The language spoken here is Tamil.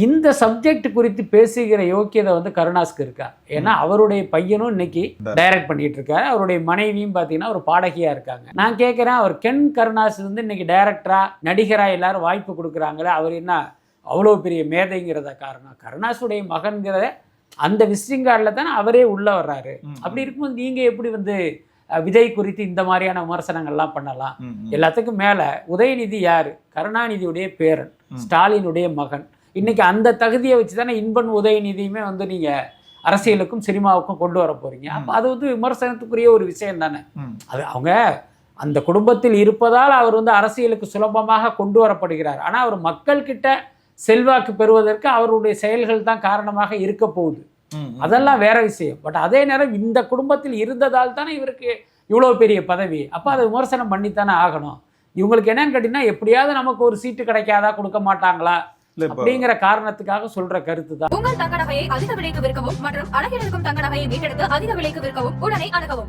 இந்த சப்ஜெக்ட் குறித்து பேசுகிற யோக்கியதை வந்து கருணாஸ்க்கு இருக்கா? ஏன்னா அவருடைய பையனும் இன்னைக்கு டைரக்ட் பண்ணிட்டு இருக்காரு. அவருடைய மனைவியும் பார்த்தீங்கன்னா ஒரு பாடகியா இருக்காங்க. நான் கேட்குறேன் அவர் கென் கருணாஸ் வந்து இன்னைக்கு டைரக்டரா நடிகரா எல்லாரும் வாய்ப்பு கொடுக்குறாங்களே அவர் என்ன அவ்வளோ பெரிய மேதைங்கிறத காரணம்? கருணாஸுடைய மகன்கிற அந்த விசிட்டிங் கார்டில் தானே அவரே உள்ள வர்றாரு. அப்படி இருக்கும்போது நீங்க எப்படி வந்து விஜய் குறித்து இந்த மாதிரியான விமர்சனங்கள்லாம் பண்ணலாம். எல்லாத்துக்கும் மேல உதயநிதி யாரு? கருணாநிதியுடைய பேரன். ஸ்டாலினுடைய மகன். இன்னைக்கு அந்த தகுதியை வச்சு தானே இன்பன் உதயநிதியுமே வந்து நீங்க அரசியலுக்கும் சினிமாவுக்கும் கொண்டு வர போறீங்க. அப்ப அது வந்து விமர்சனத்துக்குரிய ஒரு விஷயம் தானே. அது அவங்க அந்த குடும்பத்தில் இருப்பதால் அவர் வந்து அரசியலுக்கு சுலபமாக கொண்டு வரப்படுகிறார். ஆனா அவர் மக்கள் கிட்ட செல்வாக்கு பெறுவதற்கு அவருடைய செயல்கள் தான் காரணமாக இருக்க போகுது. அதெல்லாம் வேற விஷயம். பட் அதே நேரம் இந்த குடும்பத்தில் இருந்ததால் தானே இவருக்கு இவ்வளோ பெரிய பதவி. அப்போ அதை விமர்சனம் பண்ணித்தானே ஆகணும். இவங்களுக்கு என்னன்னு கேட்டிங்கன்னா எப்படியாவது நமக்கு ஒரு சீட்டு கிடைக்காதா கொடுக்க மாட்டாங்களா? அப்படிங்கிற காரணத்துக்காக சொல்ற கருத்து தான் உங்கள் தங்க நகையை அதிக விலைக்கு விற்கவும் மற்றும் அழகில் இருக்கும் தங்க நகையை மீட்டெடுத்து அதிக விலைக்கு விற்கவும் உடனே அணுகவும்.